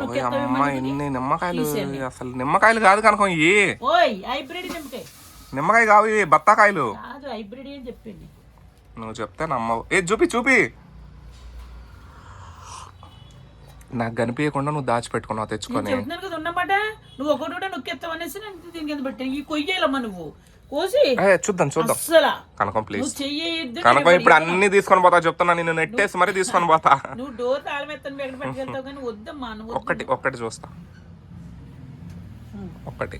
అమ్మ. ఎన్ని నిమ్మకాయలు. అసలు నిమ్మకాయలు కాదు కనుక హైబ్రిడ్ నిమ్మకాయ. నిమ్మకాయ కావు ఇవి బత్తాకాయలు. హైబ్రిడ్ అని నువ్వు చెప్తే నమ్మవు. ఏ చూపి చూపి. నాకు కనిపించకుండా నువ్వు దాచిపెట్టుకున్నావు నేను తెచ్చుకొని. నువ్వు ఒకటి నొక్కేస్తావు అనేసి నేను దీని కింద పెట్టాను? ఈ కొయ్యాలమ్మా నువ్వు. కోసి చూద్దాం చూద్దాం. కనకం ప్లీజ్ కనకం ఇప్పుడు అన్ని తీసుకొని పోతా చెప్తున్నా నిన్ను నెట్టేసి మరీ తీసుకొని పోతా. నువ్వు డోర్ ఎక్కడ పట్టుకెళ్తావు కానీ వద్దమ్మా. ఒక్కటి ఒక్కటి చూస్తా. ఒక్కటి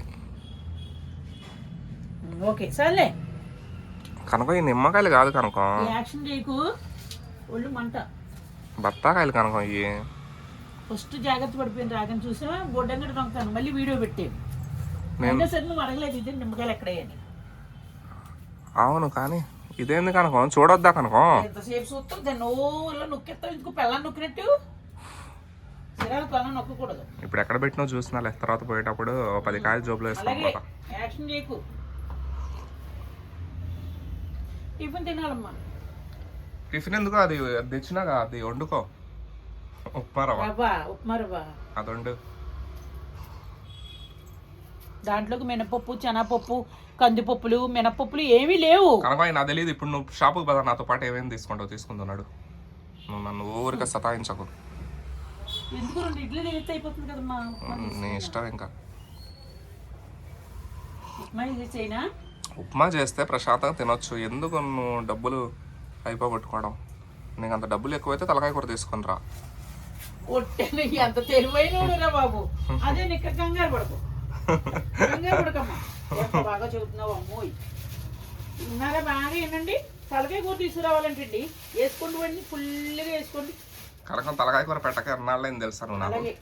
ఓకే సర్లే. కనకం ఈ నిమ్మకాయలు కాదు కనకం. యాక్షన్ చేయకు. ఒళ్ళు మంట. బత్తాకాయలు కనకం ఇవి ఫస్ట్ జాగ్రత్త పడిపోయింది రాగని చూసావా? బొడ్డంగడి నొక్కుతాను మళ్ళీ వీడియో పెట్టేది నేను అంటే సరే నువ్వు అడగలేదు ఇది నిమ్మకాయలు ఎక్కడయ్యని. అవును కానీ ఇదేంది కనకం చూడొద్దా కనకం ఎంతసేపు చూస్తావు దాన్ని ఓలా నొక్కేస్తావు నొక్కినట్టు? ఇప్పుడు ఎక్కడ పెట్టినో చూసినా తర్వాత పోయేటప్పుడు పది కాయలు జోబులో వేసుకొని అలాగే పోతా. యాక్షన్ చేయకు. టిఫిన్ తినాలమ్మా. టిఫిన్ ఎందుకు? అది తెచ్చినాగా అది వండుకో. ఉప్మా రవ్వ. ఉప్మా రవ్వ. అది వండు దాంట్లోకి మినపప్పు శనగపప్పు కందిపప్పులు మినపప్పులు ఏమీ లేవు. కనకం నాకు తెలియదు ఇప్పుడు నువ్వు షాపుకి పదా నాతో పాటు ఏమేమి తీసుకుంటావు తీసుకుంటున్నాడు నువ్వు నన్ను ఊరికే సతాయించకు. ఎందుకు రెండు ఇడ్లీ అయిపోతుంది కదమ్మా? ఉప్మా నీ ఇష్టం ఇంకా. ఉప్మా ఉప్మా చేస్తే ప్రశాంతంగా తినొచ్చు. ఎందుకు నువ్వు డబ్బులు అయిపోగొట్టుకోవడం? నీకు అంత డబ్బులు ఎక్కువైతే తలకాయ కూర తీసుకొని రా. ఎంత తెలివైన బాబు. అదే నిక్క కంగారు పడకు. బాగా చెబుతున్నావు అమ్మోయ్ ఉన్నారా బాగా ఏంటండి? తలకాయ కూర తీసుకురావాలంటండి. వేసుకోండి వాడిని ఫుల్గా వేసుకోండి. కనకం తలకాయ కూర పెట్టక ఎన్నాళ్ళని తెలుసా నువ్వు నాకు?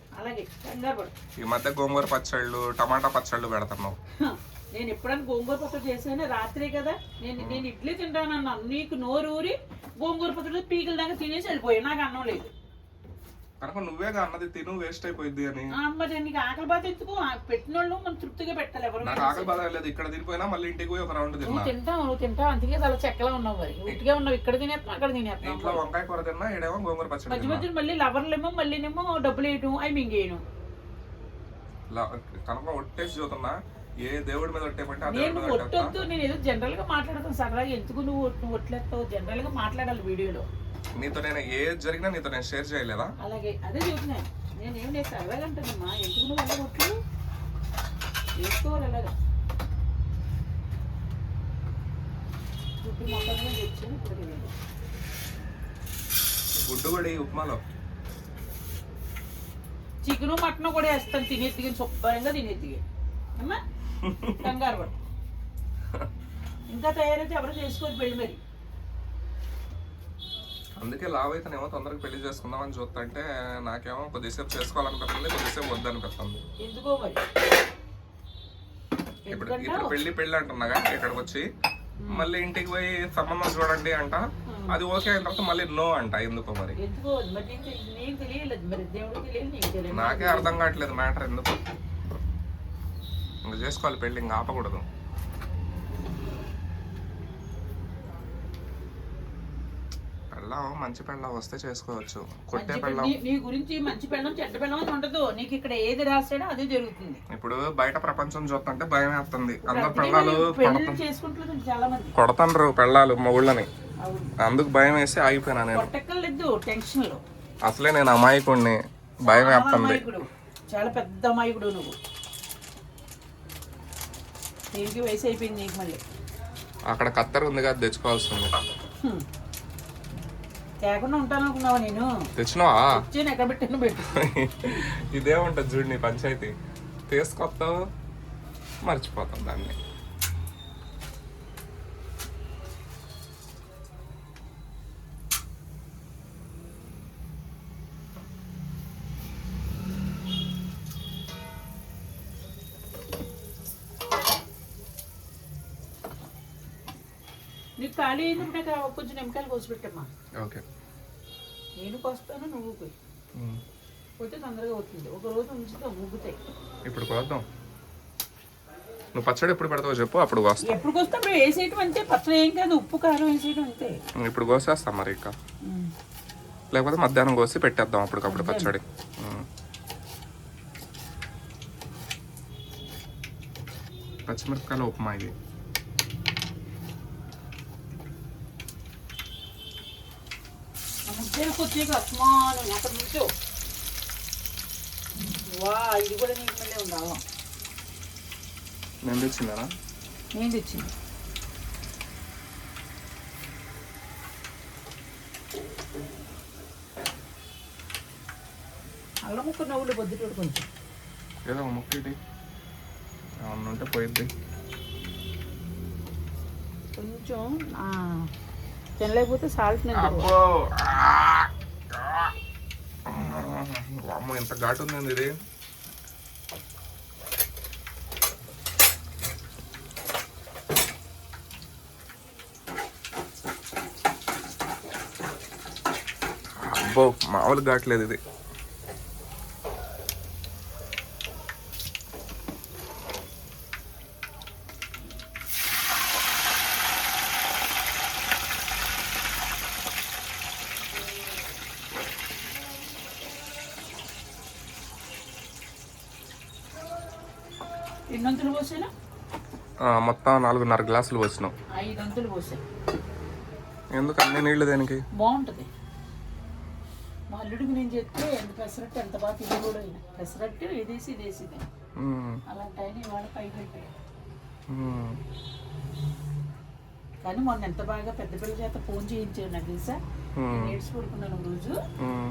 పడు. ఈ మధ్య గోంగూర పచ్చళ్ళు టమాటా పచ్చళ్ళు పెడుతున్నావు నేను ఎప్పుడైనా గోంగూర పచ్చడి చేశాను రాత్రే కదా. నేను నేను ఇడ్లీ తింటానన్నా. నీకు నోరు ఊరి గోంగూర పచ్చడి పీకల దాకా తినేసి వెళ్ళిపోయాను. నాకు అన్నం లేదు. కనుక నువ్వేగా అన్నది తిను వేస్ట్ అయిపోయింది అని. ఆ, మరి నీకు ఆకలి బాధ ఎందుకు? ఆ, పెట్టిన వాళ్ళు మనం తృప్తిగా పెట్టాలి ఎవరు నాకు ఆకలి బాధ లేదు. ఇక్కడ తినిపోయినా మళ్ళీ ఇంటికి పోయి ఒక రౌండ్ తిన్నా. నువ్వు తింటావు నువ్వు తింటావు అందుకే చాలా చెక్కలా ఉన్నావు మరి. ఉట్టిగా ఉన్నావు ఇక్కడ తినేస్తున్నావు అక్కడ ఇంట్లో తినేస్తున్నావు వంకాయ కూర తిన్నా గోంగూర పచ్చడి మధ్య మధ్యలో మళ్ళీ లవర్లేమో మళ్ళీనేమో డబ్బులు వేయటం అవి మింగేయను కనుక ఒట్టేసి చూతున్నా ఏ దేవుడి మీద ఒట్టేమంటే నేను ఒట్టొద్దు నేను ఏదో జనరల్గా మాట్లాడతాను సరదాగా ఎందుకు నువ్వు నువ్వు ఒట్లేస్తావు? జనరల్గా మాట్లాడాలి వీడియోలో. నీతో నేను ఏది జరిగినా నీతో నేను షేర్ చేయలేదా? అలాగే అదే చెప్తున్నాను నేనేం లేదు సరదాగా అంటానమ్మా ఎందుకు నువ్వు అలా ఒట్లు వేసుకోవాలి అలాగా. గుడ్డు ఇప్పుడు కూడా ఈ ఉప్మాలో. చికెను మటన్ కూడా వేస్తాను. తినేది శుభ్రంగా తినేది అమ్మా కంగారు పడు. ఇంకా తయారైతే ఎవరు చేసుకోవద్దు పెళ్ళి మరి. అందుకే లావ్ అయితేనేమో తొందరగా పెళ్ళి చేసుకుందాం అని చూస్తుంటే నాకేమో కొద్దిసేపు చేసుకోవాలనిపిస్తుంది కొద్దిసేపు వద్దనిపిస్తుంది. ఎందుకో మరి? ఇప్పుడు ఇప్పుడు పెళ్ళి పెళ్ళి అంటున్నాగా ఇక్కడికి వచ్చి మళ్ళీ ఇంటికి పోయి సంబంధం చూడండి అంట. అది ఓకే అయిన తర్వాత మళ్ళీ నో అంట ఎందుకో మరి? నాకే అర్థం కావట్లేదు మ్యాటర్ ఎందుకు? ఇంకా చేసుకోవాలి పెళ్ళి ఇంకా ఆపకూడదు. పెళ్ళాం మంచి పెళ్ళాం వస్తే చేసుకోవచ్చు. కొట్టే పెళ్ళాం. నీ- నీ గురించి మంచి పెళ్ళం చెడ్డ పెళ్ళం అని ఉండదు. నీకు ఇక్కడ ఏది రాసాడో అదే జరుగుతుంది. ఇప్పుడు బయట ప్రపంచం చూస్తుంటే భయం వేస్తుంది. అందరు పెళ్ళాలు పెళ్ళి కొడతాం. చేసుకుంటున్నారు చాలా మంది కొడతాండ్రు పెళ్ళాలు మా ఊళ్ళని అవును. అందుకు భయం వేసి ఆగిపోయినా నేను. కొట్టక్కర్లేదు టెన్షన్లో అసలే నేను అమాయకుడిని భయం వేస్తుంది. అమాయకుడు. చాలా పెద్ద అమాయకుడు నువ్వు. దీనికి వయసు అయిపోయింది నీకు మళ్ళీ. అక్కడ కత్తెర ఉంది కదా తెచ్చుకోవాల్సింది హ్మ్. తేకుండా ఉంటాను అనుకున్నావా నేను? తెచ్చినావా? వచ్చి ఎక్కడ పెట్టాను పెట్టు. ఇదేముంటుంది చూడు నీ పంచాయతీ. తీసుకొస్తావు మర్చిపోతాం దాన్ని. ఖాళీ అయినప్పుడు కొంచెం నిమ్మకాయలు కోసిపెట్టమ్మా ఓకే. నేను కోస్తాను నువ్వు పోయి పోతే తొందరగా అవుతుంది. ఒక రోజు ఉంచుతాం ముగ్గుతాయి. ఇప్పుడు కోద్దాం. నువ్వు పచ్చడి ఎప్పుడు పెడతావో చెప్పు అప్పుడు కోస్తా. ఎప్పుడు కోస్తాం? వేసేయటం అంతే. పచ్చడి ఏం కాదు ఉప్పు కారం వేసేయటం అంతే. ఇప్పుడు కోసేస్తాం మరి ఇంకా. లేకపోతే మధ్యాహ్నం కోసి పెట్టేద్దాం అప్పటికప్పుడు పచ్చడి. పచ్చిమిరపకాయలు ఉప్మా ఇది. ముద్దలకు వచ్చేది అస్మానం అక్కడ నుంచో. వా ఇది కూడా నీకు మళ్ళీ ఉందా? నేను తెచ్చిందా నేను తెచ్చింది అల్లం ముక్క నవ్వులు పొద్దుటోడు కొంచెం. ఏదో ముక్కటి ఏమన్నా ఉంటే పోయిద్ది. కొంచెం తినలేకపోతే సాల్ట్ నేను అమ్మ ఎంత ఘాటు ఉందండి ఇది. అబ్బో మామూలు ఘాట్లేదు ఇది. ఎన్నొంతులు పోసాను? మొత్తం నాలుగున్నర గ్లాసులు వచ్చినాం ఐదు అంతులు పోసాను ఎందుకు అన్ని నీళ్ళు దేనికి? బాగుంటుంది. మా అల్లుడికి నేను చెప్తే ఎంత పెసరట్టు ఎంత బాగా తిని కూడా అయినా పెసరట్టు ఇదేసి ఇదేసి అలాంటి ఆయన ఇవాళ పైకి. కానీ మొన్న ఎంత బాగా పెద్ద పిల్లల చేత ఫోన్ చేయించాడు నాకు తెలుసా? ఏడ్చి పడుకున్నాను రోజు.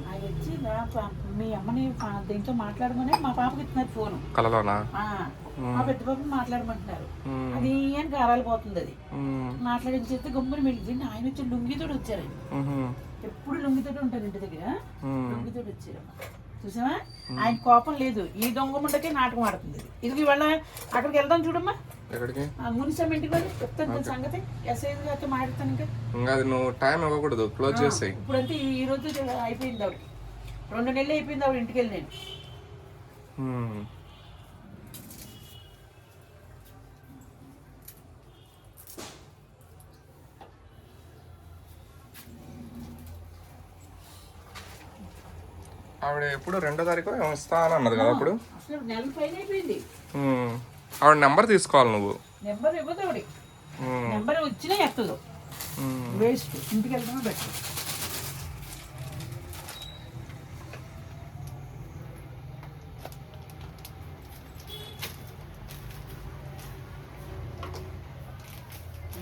ఆయన వచ్చి "రా పా- మీ అమ్మని దీంతో మాట్లాడమని మా పాపకి ఇస్తున్నారు ఫోను. కలలోనా? మా పెద్ద పాపని మాట్లాడమంటున్నారు. అది అని గారాలు పోతుంది అది. ఉమ్, మాట్లాడించేస్తే గమ్ముని వెళ్ళింది ఆయన వచ్చి లుంగితోడు వచ్చారు ఉహు, ఎప్పుడు లుంగితోటి ఉంటారు ఇంటి దగ్గర? ఉమ్. లుంగితోటి వచ్చారు చూసావా? ఆయన కోపం లేదు. ఈ దొంగ ముండకే నాటకం ఆడుతుంది ఇది. ఇవాళ అక్కడికి వెళ్దాం చూడమ్మా. ఆ మున్సిపల్ ఇంటికి వెళ్ళి చెప్తాను సంగతి. ఎస్ఐ గారితో మాట్లాడతాను ఇంకా. ఇంకా అది నువ్వు టైం ఇవ్వకూడదు. క్లోజ్ చేసేయి. ఈ రోజు అయిపోయింది రెండు నెలలు అయిపోయింది ఆవిడ ఇంటికి వెళ్ళి నేను. ఆవిడ ఎప్పుడు రెండో తారీఖు ఇస్తా అని అన్నది కదా అప్పుడు. ఆవిడ నెంబర్ తీసుకోవాలి నువ్వు. నెంబర్ ఇవ్వదు నెంబర్ వచ్చినా ఎత్తదు. వేస్ట్. ఇంటికి వెళ్తామో బెటర్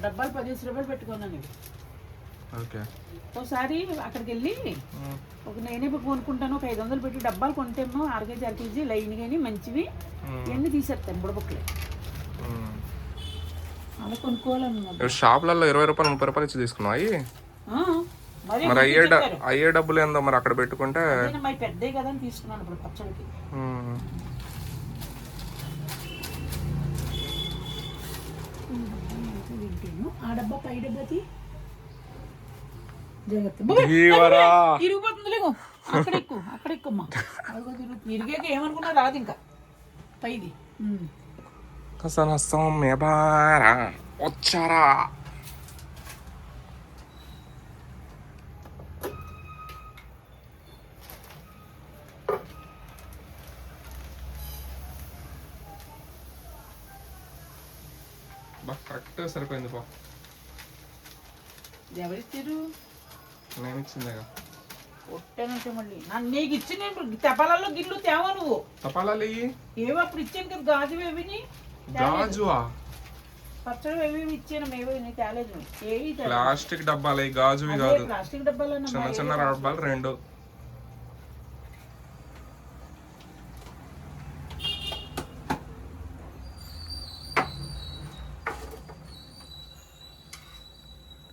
డబ్బాలు పదిహేను రూపాయలు పెట్టుకున్నాను ఒకసారి అక్కడికి వెళ్ళి ఒక నేనే కొనుక్కుంటాను ఒక ఐదు వందలు పెట్టి డబ్బాలు కొంటేమో అర కేజీ అర కేజీ లైన్ కానీ మంచివి. ఇవన్నీ తీసేస్తాను బుడబుక్కలు. అలా కొనుక్కోవాలన్నమాట. షాపులలో ఇరవై రూపాయలు ముప్పై రూపాయలు ఇచ్చి ఆ, మరి అయ్యే. అయ్యే డబ్బులు ఏందో మరి అక్కడ పెట్టుకుంటే? పెద్దవి కదా అని తీసుకున్నాను ఇప్పుడు పచ్చడికి. ఆ డబ్బా పై డబ్బా తీ. జాగ్రత్త ఈవరా. ఇరిగిపోతుంది లేకు అక్కడ ఎక్కువ అక్కడ ఎక్కువమ్మా అదిగో తిరుగుతుంది ఇరిగాక ఏమనుకున్నా రాదు ఇంకా. పైది. మేబారా వచ్చారా? బా కరెక్ట్ సరిపోయింది బా. ఇది ఎవరిచ్చారు? నేను ఇచ్చిందేగా కొట్టానంటే మళ్ళీ. నన్ను నీకు ఇచ్చి నేను తెపాలలో గిల్లు తేవా నువ్వు? తపాలాలు ఇయ్యి. ఏవో అప్పుడు ఇచ్చాను కదా గాజు ఏవిని గాజువా? పచ్చడి ఏవి ఇచ్చాను మేవో నీ? తేలేదు. ఏవి. ప్లాస్టిక్ డబ్బాలు ఇవి గాజువి కాదు. ప్లాస్టిక్ డబ్బాలన్నా చిన్న చిన్న డబ్బాలు రెండు.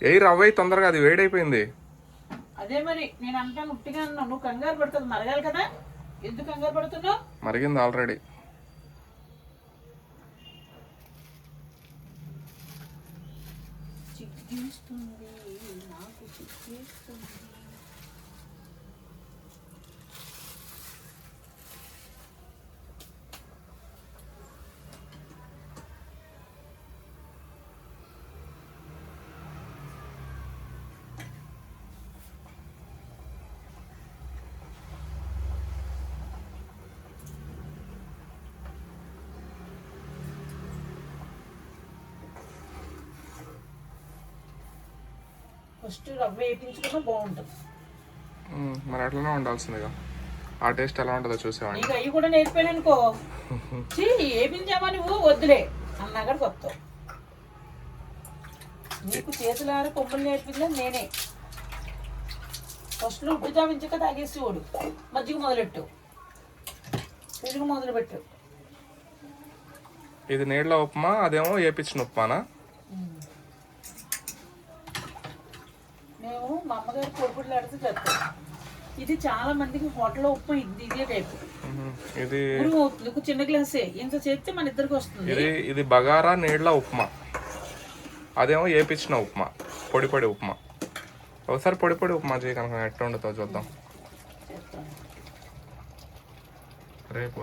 ఏ రవ్వ తొందరగా అది వేడైపోయింది. అదే మరి నేను అంటాను ఉట్టిగా అన్నావు నువ్వు కంగారు పడుతుంది మరగాలి కదా? ఎందుకు కంగారు పడుతున్నావు? మరిగింది ఆల్రెడీ చిక్కిస్తుంది నాకు చిక్కిస్తుంది. ఫస్ట్ రవ్వ వేయించుకున్నా బాగుంటుంది. మరి అట్లనే ఉండాల్సిందిగా. ఆ టేస్ట్ ఎలా ఉంటుందో చూసేవాడిని. నీకు అవి కూడా నేర్పాను అనుకో. చీ వేపించామా నువ్వు? వద్దులే. అన్నగడికి వస్తావు నీకు చేతులార కొమ్మలు నేర్పిందా నేనే. ఫస్ట్లో ఉప్పు చావించక తాగేసి ఓడు. మజ్జిగ మొదలెట్టు. పెరుగు మొదలుపెట్టు. ఇది నీళ్ళ ఉప్మా అదేమో ఏపిచ్చిన ఉప్మానా? మా అమ్మగారు పొడిపుడులు ఆడితే చేస్తాం ఇది చాలా మందికి హోటల్లో ఉప్పు ఇది ఇదే టైపు. ఇది నీకు చిన్న గ్లాసే. ఇంత చేస్తే మన ఇద్దరికి వస్తుంది. ఇది ఇది బగారా నీళ్ళ ఉప్మా. అదేమో ఏపిచ్చిన ఉప్మా. పొడి పొడి ఉప్మా. ఒకసారి పొడి పొడి ఉప్మా చేయి కనుక ఎట్లా ఉండుతో చూద్దాం. రేపు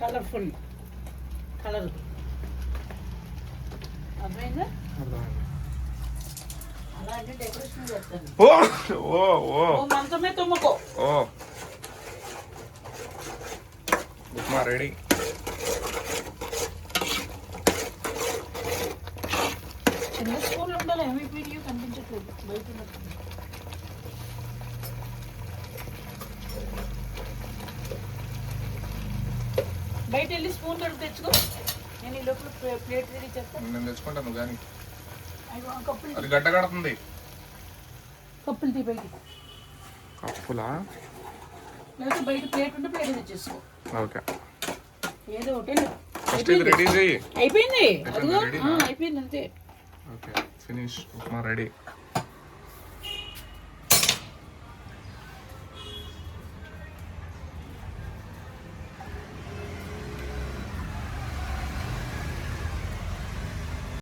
కలర్ఫుల్ కలర్ అర్థమైందా అలా అంటే డెకరేషన్ చేస్తాను ఓ ఓ ఓ ఓ మంచమే తుమ్మకో ఓ ఉప్మా రెడీ చిన్న స్కూల్ ఉండాలి ఏమి వీడియో కనిపించట్లేదు బయట బయట వెళ్ళి స్పూన్ తోడు తెచ్చుకో. నేను ఈ లోపల ప్లే- ప్లేట్ తిరిగి చెప్తాను నేను తెచ్చుకుంటాను కానీ. కప్పులు అది గడ్డ కడుతుంది. కప్పులు తీ బయటికి. కప్పులా? లేకపోతే బయట ప్లేట్ ఉంటే ప్లేట్ తెచ్చేసుకో. ఓకే. ఏదో ఒకటి ఫస్ట్ ఇది రెడీ చేయి. అయిపోయింది. అయిపోయిందా? అదిగో. రెడీ ఆ, అయిపోయింది అంతే. Okay finish upma ready